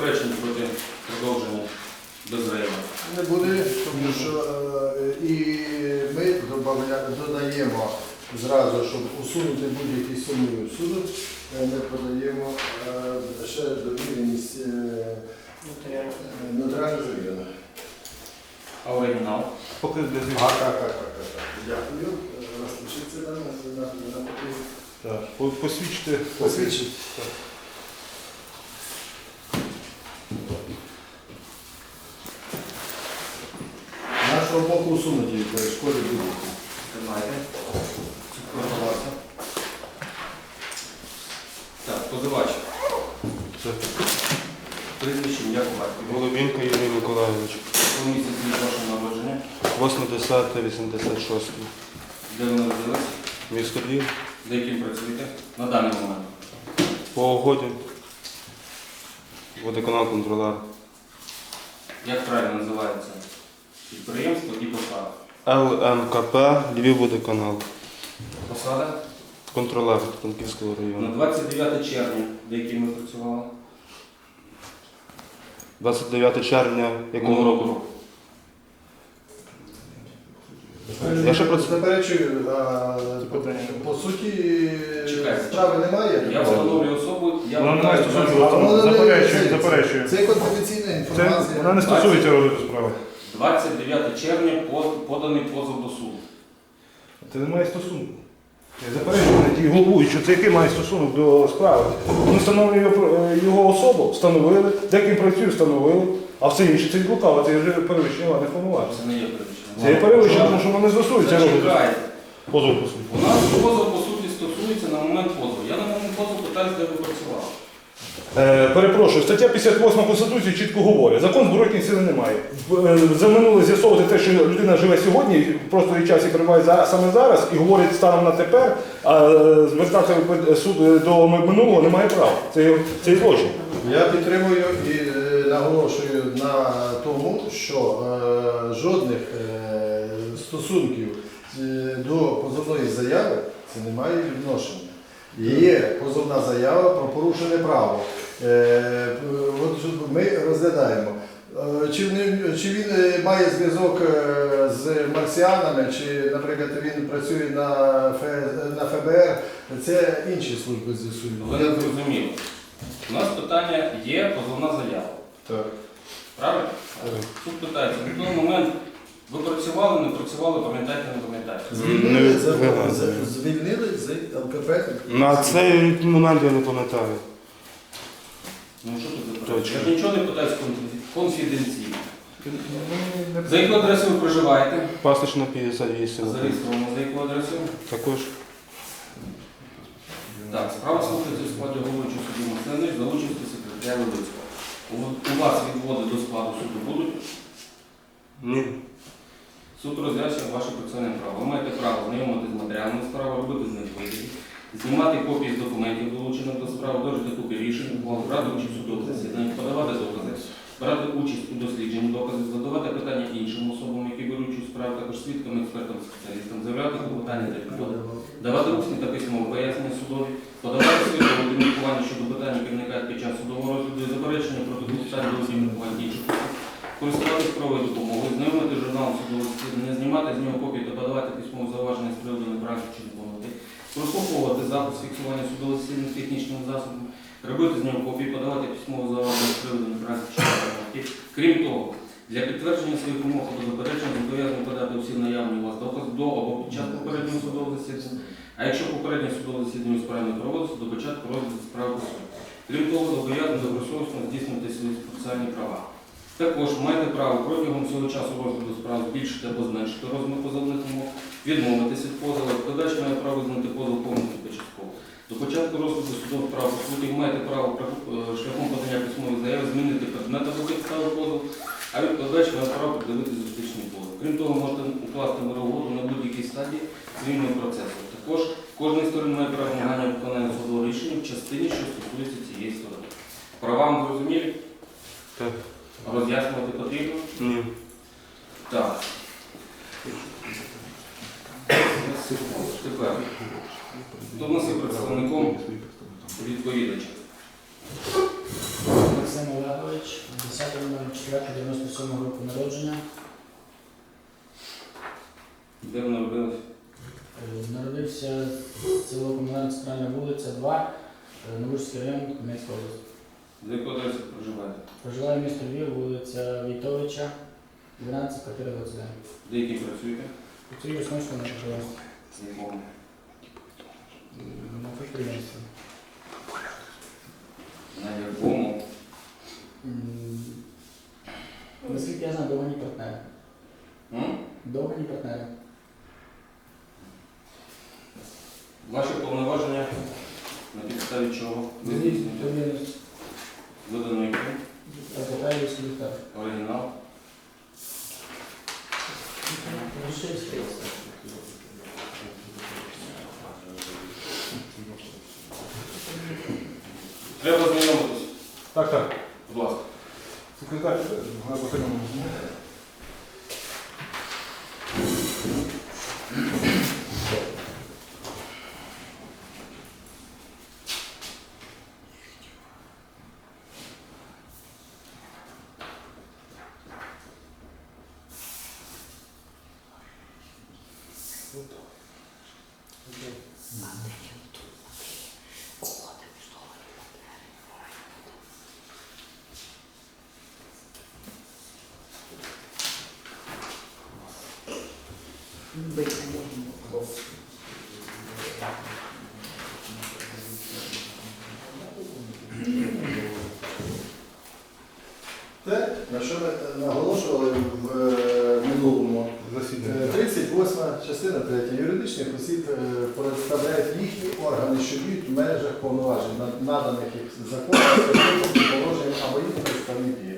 заперечень проти продовження без Реймера. Не буде, тому що е, і ми добавля- додаємо зразу, щоб усунути будь-які сумніви в суду, е, ми подаємо е, ще довіреність е, е, нотаріального завірена. А оригінал? Поки для А, так, так, так, так, так. Дякую. Е, Розпишіться на, на, на. Так. По- Посвідчити. Посвідчить. Усунуті перешкоди будь-які. Тримайте. Проховався. Так, позивач. Це Прізвище, ім'я по батькові. Голубінка Юрій Миколайович. У місяці від вашого народження. 80-86. Де ви народились? Місто Львів. За яким працюєте? На даний момент. По угоді. Водоканал контролер. Як правильно називається підприємство і посада? ЛНКП водоканал. Посада Контролер Франківського на 29 червня, до яким ми працювали. 29 червня якого Минулого року? Я ще працюю. Заперечую, а, по, суті Чекайте. справи немає. Я встановлюю особу, я Вона не має стосунку А воно не- Заперечую, це- заперечую. Це конфіденційна Це інформація. вона не стосується розгляду справи. 29 червня поданий позов до суду. Це не має стосунку. Я заперечую на тій головуючи, це який має стосунок до справи. Ми встановлюємо його, е, його особу, встановили, де ким працює, встановили, а все інше це відлукало, це вже перевищення владних повноважень. Це не є перевищення. Це є перевищення, тому що воно не стосується розгляду. Позов по суті. У нас позов по суті стосується на момент позову. Я на момент позову питаюся, де ви працювали. Е, перепрошую, стаття 58 Конституції чітко говорить, закон збройної сили немає. Е, За минуле з'ясовувати те, що людина живе сьогодні, просто і час і перебуває за, саме зараз, і говорить станом на тепер, а е, звертатися в суд е, до минулого немає права. Це, це злочин. Я підтримую і наголошую на тому, що е, жодних е, стосунків е, до позовної заяви це не має відношення. Є позовна заява про порушене право. Е, от ми розглядаємо. е, Чи, не- чи він е, має зв'язок е, з марсіанами, чи, наприклад, він працює на, на ФБР, це інші служби з'ясують. Ви не зрозуміли. У нас питання є позовна заява. Так. Правильно? Так. Тут питається, на той момент ви працювали, не працювали, пам'ятаєте, не пам'ятаєте. Звільнили, вигадую. з ЛКП. На цей момент я не пам'ятаю. Ну що тут за Точно. Я ж нічого не питаюся конфіденційно. За яку адресу ви проживаєте? Пасочна 58. Зареєстровано за яку адресу? Також. Так, справа слухається у складі головуючого суду Масленич за участю секретаря Левицького. У, у вас відводи до складу суду будуть? Ні. Суд роз'яснює ваше процесуальне право. Ви маєте право знайомитися з матеріалами справи, робити з них вигляді, знімати копії з документів, долучених до справи, дорожити копії рішень, брати участь у судових засіданнях, подавати докази, брати участь у дослідженні доказів, задавати питання іншим особам, які беруть у справі, також свідкам, експертам, спеціалістам, заявляти клопотання та підходи, давати усні та письмові пояснення судові, подавати свої обміркування щодо питань, які виникають під час судового розгляду і заперечення проти клопотань до обміркувань інших користуватись правовою допомогою, знайомити журнал судового засідання, знімати з нього копії та подавати письмове зауваження з приводу неправильності чи неповноти, прослуховувати запис фіксування судового засідання технічним засобом, робити з нього копії, подавати письмове зауваження з приводу неправильності чи неповноти. Крім того, для підтвердження своїх умов або заперечень зобов'язані подати всі наявні у вас докази до або під час попереднього судового засідання, а якщо попереднє судове засідання у проводиться, до початку розгляду справи суду. Крім того, зобов'язані добросовісно здійснити свої процесуальні права. Також маєте право протягом цього часу розгляду справ збільшити або зменшити розмір позовних умов, відмовитися від позову, викладач має право знати позов повністю та частково. До початку розгляду судових прав ви маєте право е, шляхом подання письмової заяви змінити предмет або підстави позову, а відкладач має право придивити юридичний позов. Крім того, можете укласти мирову угоду на будь-якій стадії цивільного процесу. Також кожна сторона має право вимагання виконання судового рішення в частині, що стосується цієї сторони. Правам зрозумілі? Так. Роз'яснювати потрібно? Ні. Так. Тепер. Хто в нас є представником відповідача? Максим Олегович, 10.04.97 року народження. Де ви народились? Е, Народився село Комунальна центральна вулиця 2, е, Новурський район, Хмельницька область. За яку адресу проживаєте? Проживаю місто Львів, вулиця Війтовича, 12, квартира 29. Де які працюєте? Працюю в Смольському підприємстві. В якому? На підприємстві. На якому? М, Наскільки я знаю, довгоні партнери. М? Довгоні партнери. Ваші повноваження на підставі чого? Ви здійснюєте? Видано яким? Адвокатів секретар. Оригінал? Треба знайомитись. Так, так. Будь ласка. Секретар, Галина Васильівна. Те, на що ми наголошували в частина 3. Юридичних осіб е, представляють їхні органи, що діють в межах повноважень, наданих їх законом, положенням або їхні представники.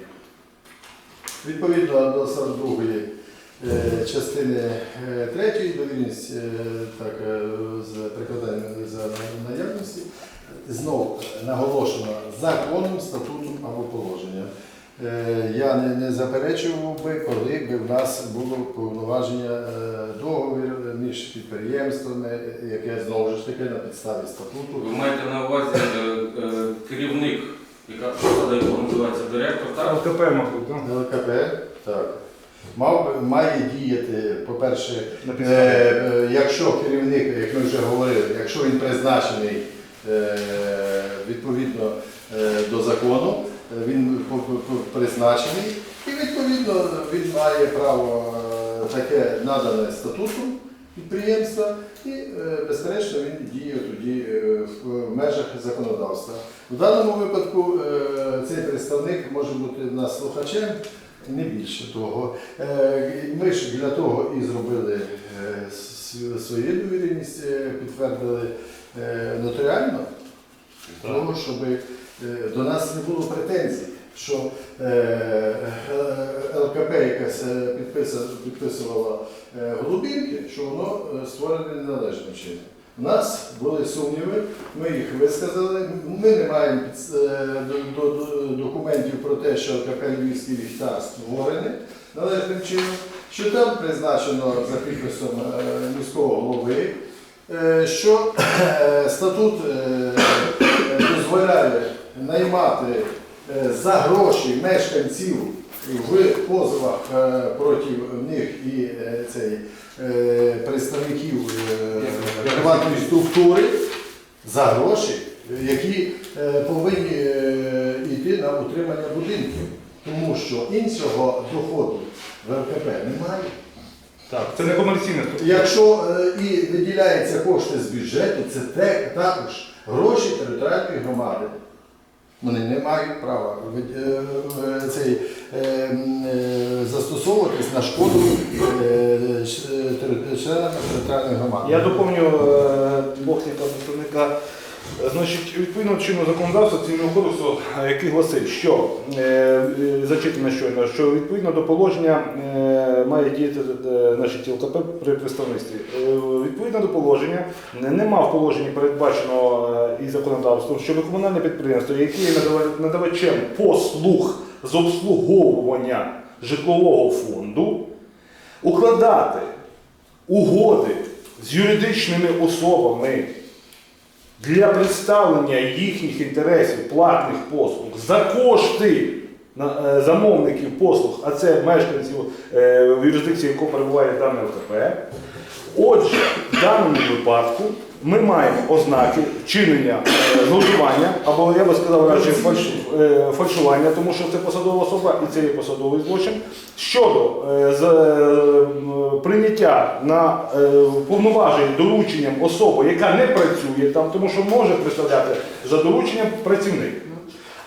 Відповідно до 42 е, частини 3 довільність е, так, е, з прикладанням за наявності знову наголошено законом, статутом або положенням. Е, Я не, не заперечував би, коли б в нас було повноваження е, договір між підприємствами, яке знову ж таки на підставі статуту. Ви маєте на увазі е, керівник, яка посада якого називається директор, так? ЛКП, мабуть, так? ЛКП, так. Мав, має діяти, по-перше, Е, якщо керівник, як ми вже говорили, якщо він призначений е, відповідно е, до закону, він призначений, і відповідно він має право е, таке надане статутом підприємства, і е, безперечно він діє тоді е, в межах законодавства. В даному випадку цей представник може бути в нас слухачем, не більше того. Ми ж для того і зробили свою довіреність, підтвердили нотаріально, тому щоб до нас не було претензій, що е, е, ЛКП якась е, підписувала е, голубінки, що воно е, створене неналежним чином. У нас були сумніви, ми їх висказали. Ми не маємо е, документів про те, що ЛКП Львівський ліхтар створений належним чином, що там призначено за підписом е, міського голови, е, що е, статут е, е, дозволяє наймати е, за гроші мешканців в позовах е, проти них і е, цей, представників приватної структури за гроші, які повинні йти на утримання будинків, тому що іншого доходу в ЛКП немає. Так, це не комерційне. Якщо е, і виділяються кошти з бюджету, це те, також гроші територіальної громади. Вони не мають права е, е, цей, е, е, застосовуватись на шкоду е, е, членам територіальної громади. Я доповню е, бохника представника Значить, відповідно чинного законодавства цивільного кодексу, е, який гласить, що е, е, зачитано щойно, що відповідно до положення е, має діяти е, значить, ЛКП при представництві. Е, відповідно до положення нема в положенні передбаченого е, і законодавством, щоб комунальне підприємство, яке є надавачем послуг з обслуговування житлового фонду, укладати угоди з юридичними особами для представлення їхніх інтересів платних послуг за кошти замовників послуг, а це мешканців е, в юрисдикції, яку перебуває дане ЛКП. Отже, в даному випадку ми маємо ознаки вчинення е, зловживання, або я би сказав радше е, фальшування, тому що це посадова особа і це є посадовий злочин. Щодо е, з, е, прийняття на е, повноважень дорученням особи, яка не працює там, тому що може представляти за дорученням працівник.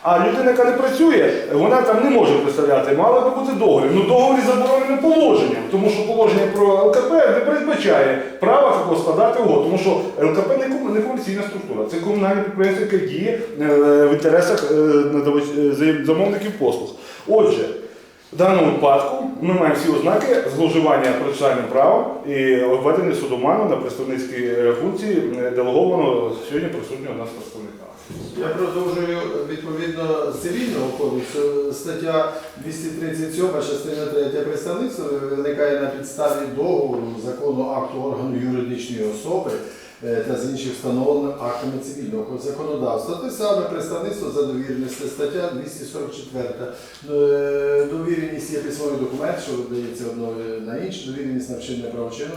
А людина, яка не працює, вона там не може представляти, мала би бути договір. Ну договір заборонено положенням, тому що положення про ЛКП не передбачає права такого складати угод, тому що ЛКП не ком- комерційна структура, це комунальне підприємство, яке діє е, в інтересах е, е, за- замовників послуг. Отже, в даному випадку ми маємо всі ознаки зловживання процесуальним правом і введення судоману на представницькі е, функції делегованого сьогодні присутнього нас представника. Я продовжую відповідно цивільного кодексу. Стаття 237, частина 3 представництво виникає на підставі договору, закону акту органу юридичної особи е, та з інших встановлених актами цивільного законодавства. Те саме представництво за довіреність, стаття 244. Е, Довіреність є письмовий документ, що видається одно на інше, довіреність на вчинення правочину.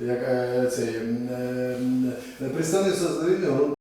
Як е, е, м, представництво за довіреного